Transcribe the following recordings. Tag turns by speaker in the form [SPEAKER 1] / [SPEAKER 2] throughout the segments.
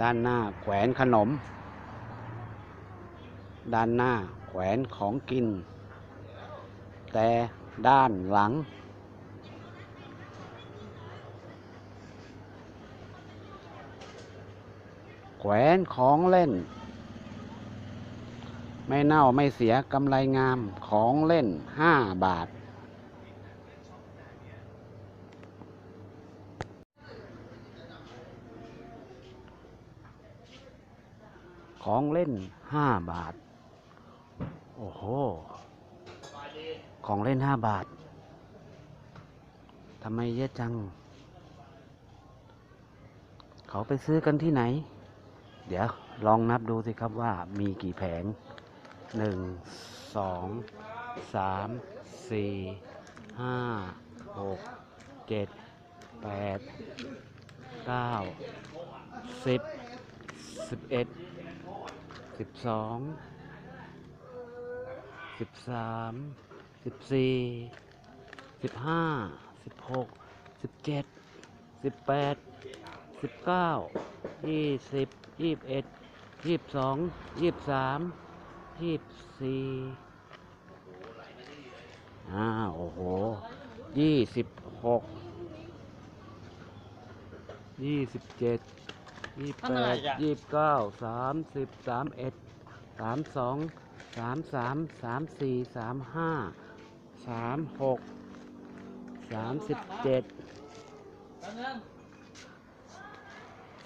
[SPEAKER 1] ด้านหน้าแขวนขนม ด้านหน้าแขวนของกิน แต่ด้านหลัง แขวนของเล่น ไม่เน่าไม่เสียกำไรงามของเล่นห้าบาท ของเล่นห้าบาท โอ้โห ของเล่นห้าบาท ทำไมเยอะจัง เขาไปซื้อกันที่ไหน เดี๋ยวลองนับดูสิครับว่ามีกี่แผงหนึ่งสองสามสี่ห้าหกเจ็ดแปดเก้าสิบสิบเอ็ด สิบสองสิบสามสิบสี่สิบห้าสิบหกสิบเจ็ดสิบแปดสิบเก้ายี่สิบยี่สิบเอ็ดยี่สิบสองยี่สิบสามยี่สิบสี่อ่าโอ้โหยี่สิบหกยี่สิบเจ็ด ยี่สิบแปดยี่สิบเก้าสามสิบสามเอ็ดสามสองสามสามสามสี่สามห้าสามหกสามสิบเจ็ด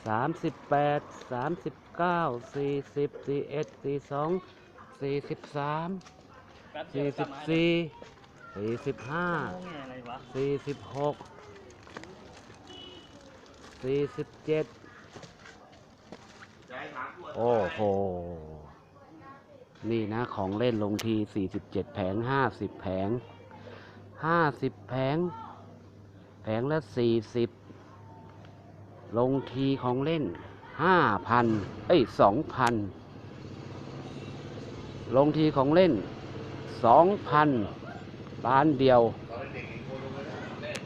[SPEAKER 1] สามสิบแปดสามสิบเก้าสี่สิบสี่เอ็ดสี่สองสี่สิบสามสี่สิบสี่สี่สิบห้าสี่สิบหกสี่สิบเจ็ด โอ้โห นี่นะของเล่นลงทีสี่สิบเจ็ดแผงห้าสิบแผงห้าสิบแผง แผงละสี่สิบลงทีของเล่นห้าพันเอ้ยสองพันลงทีของเล่นสองพันล้านเดียว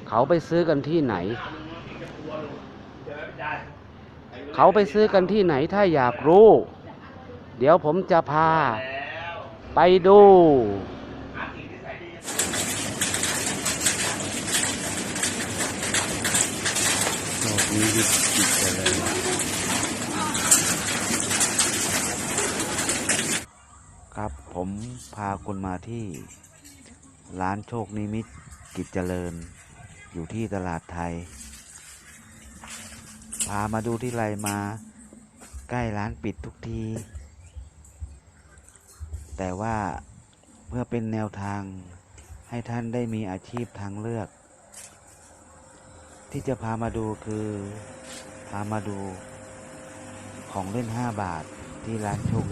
[SPEAKER 1] เขาไปซื้อกันที่ไหน เขาไปซื้อกันที่ไหนถ้าอยากรู้ เดี๋ยวผมจะพา ไปดูโชคนี้วิจิตรเลยครับผมพาคุณมาที่ ร้านโชคนิมิตกิจเจริญ อยู่ที่ตลาดไทย พามาดูที่ไรมา ใกล้ร้านปิดทุกที แต่ว่าเพื่อเป็นแนวทางให้ท่านได้มีอาชีพทางเลือก ที่จะพามาดูคือ พามาดูของเล่น 5 บาทที่ร้านโชค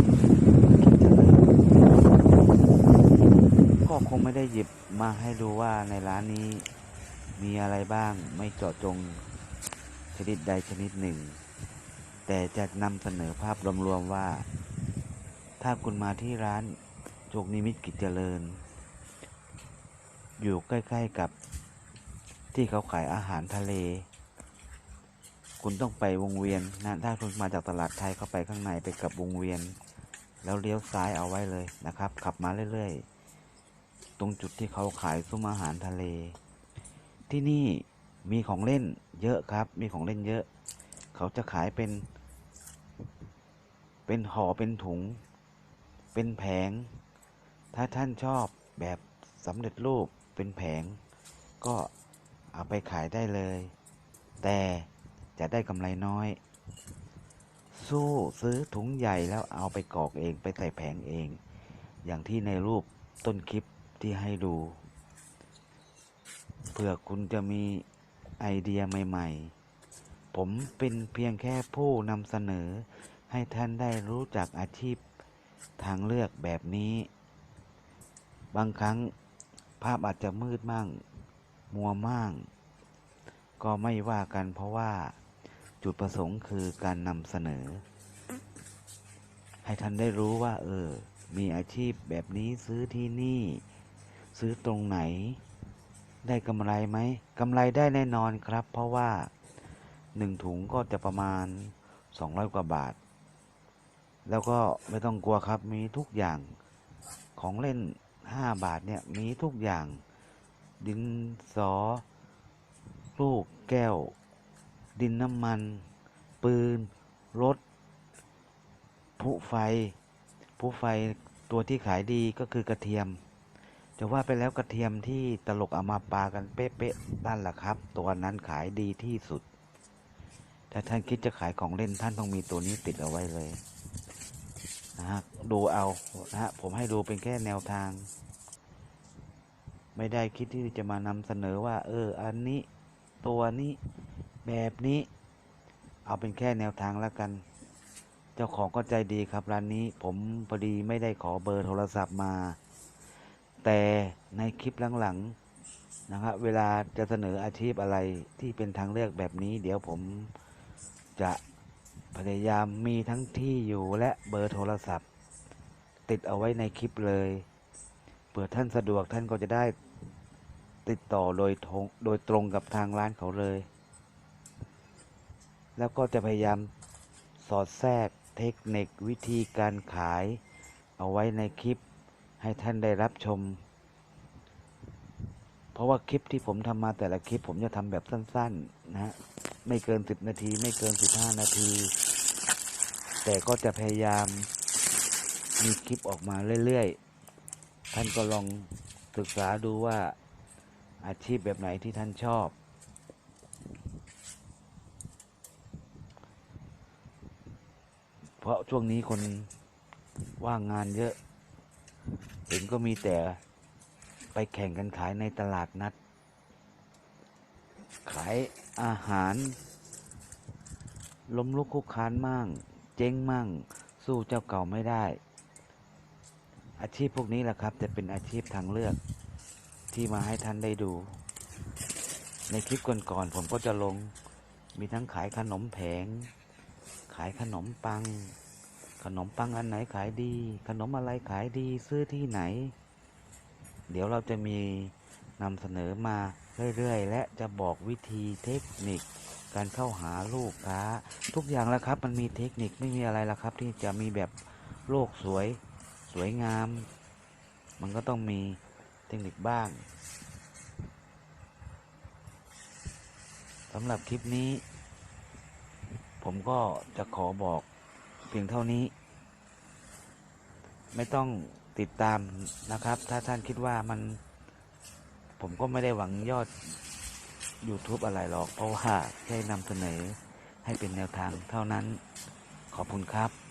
[SPEAKER 1] ก็คงไม่ได้หยิบมาให้ดูว่าในร้านนี้มีอะไรบ้างไม่เจาะจง ชนิดใดชนิดหนึ่ง แต่จะนำเสนอภาพรวมๆว่า ถ้าคุณมาที่ร้านโจกนิมิตกิจเจริญ อยู่ใกล้ๆกับที่เขาขายอาหารทะเล คุณต้องไปวงเวียนนะถ้าคุณมาจากตลาดไทยเข้าไปข้างในไปกับวงเวียน แล้วเลี้ยวซ้ายเอาไว้เลยนะครับ ขับมาเรื่อยๆ ตรงจุดที่เขาขายซุ้มอาหารทะเล ที่นี่ มีของเล่นเยอะครับ มีของเล่นเยอะ เขาจะขายเป็น เป็นห่อเป็นถุง เป็นแผง ถ้าท่านชอบแบบสำเร็จรูปเป็นแผง ก็เอาไปขายได้เลย แต่จะได้กำไรน้อย สู้ซื้อถุงใหญ่แล้วเอาไปกรอกเองไปใส่แผงเอง อย่างที่ในรูปต้นคลิปที่ให้ดูเพื่อคุณจะมี ไอเดียใหม่ ๆ ผมเป็นเพียงแค่ผู้นำเสนอ ให้ท่านได้รู้จักอาชีพทางเลือกแบบนี้ บางครั้งภาพอาจจะมืดมั่ง มัวมั่ง ก็ไม่ว่ากันเพราะว่าจุดประสงค์คือการนำเสนอ ให้ท่านได้รู้ว่า เออ มีอาชีพแบบนี้ซื้อที่นี่ ซื้อตรงไหน ได้กำไรไหมกำไรได้แน่นอนครับ เพราะว่าหนึ่งถุงก็จะประมาณ 200 กว่าบาท แล้วก็ไม่ต้องกลัวครับมีทุกอย่างของเล่น 5 บาทเนี่ยมีทุกอย่าง ดินสอ ลูกแก้ว ดินน้ำมัน ปืน รถผุไฟผุไฟตัวที่ขายดีก็คือกระเทียม จะว่าไปแล้วกระเทียมที่ตลกเอามาปากันเป๊ะๆนั่นแหละครับ ตัวนั้นขายดีที่สุด ถ้าท่านคิดจะขายของเล่นท่านต้องมีตัวนี้ติดเอาไว้เลยนะฮะดูเอานะฮะผมให้ดูเป็นแค่แนวทาง ไม่ได้คิดที่จะมานำเสนอว่า เออ อันนี้ ตัวนี้แบบนี้ เอาเป็นแค่แนวทางแล้วกัน เจ้าของก็ใจดีครับร้านนี้ ผมพอดีไม่ได้ขอเบอร์โทรศัพท์มา แต่ในคลิปหลังๆนะครับเวลาจะเสนออาชีพอะไรที่เป็นทางเลือกแบบนี้ เดี๋ยวผมจะพยายามมีทั้งที่อยู่และเบอร์โทรศัพท์ ติดเอาไว้ในคลิปเลยเผื่อท่านสะดวกท่านก็จะได้ติดต่อโดยโดยตรงกับทางร้านเขาเลย แล้วก็จะพยายามสอดแทรกเทคนิควิธีการขายเอาไว้ในคลิป ให้ท่านได้รับชม เพราะว่าคลิปที่ผมทำมาแต่ละคลิปผมจะทำแบบสั้น ๆ นะฮะไม่เกิน10นาที ไม่เกิน15นาที แต่ก็จะพยายามมีคลิปออกมาเรื่อยๆ ท่านก็ลองศึกษาดูว่าอาชีพแบบไหนที่ท่านชอบ เพราะช่วงนี้คนว่างงานเยอะ เห็นก็มีแต่ไปแข่งกันขายในตลาดนัด ขายอาหาร ล้มลุกคุกคานมั่ง เจ๊งมั่ง สู้เจ้าเก่าไม่ได้ อาชีพพวกนี้แหละครับ จะเป็นอาชีพทางเลือกที่มาให้ท่านได้ดู ในคลิปก่อนๆผมก็จะลงมีทั้งขายขนมแผง ขายขนมปัง ขนมปังอันไหนขายดี ขนมอะไรขายดีซื้อที่ไหน เดี๋ยวเราจะมีนำเสนอมาเรื่อยๆ และจะบอกวิธีเทคนิค การเข้าหาลูกค้า ทุกอย่างแล้วครับ มันมีเทคนิคไม่มีอะไรแล้วครับ ที่จะมีแบบโลกสวยสวยงาม มันก็ต้องมีเทคนิคบ้างสำหรับคลิปนี้ ผมก็จะขอบอก พียงเท่านี้ ไม่ต้องติดตามนะครับ ถ้าท่านคิดว่ามัน ผมก็ไม่ได้หวังยอด YouTube อะไรหรอก เพราะว่าแค่นำเสนอให้เป็นแนวทางเท่านั้น ขอบคุณครับ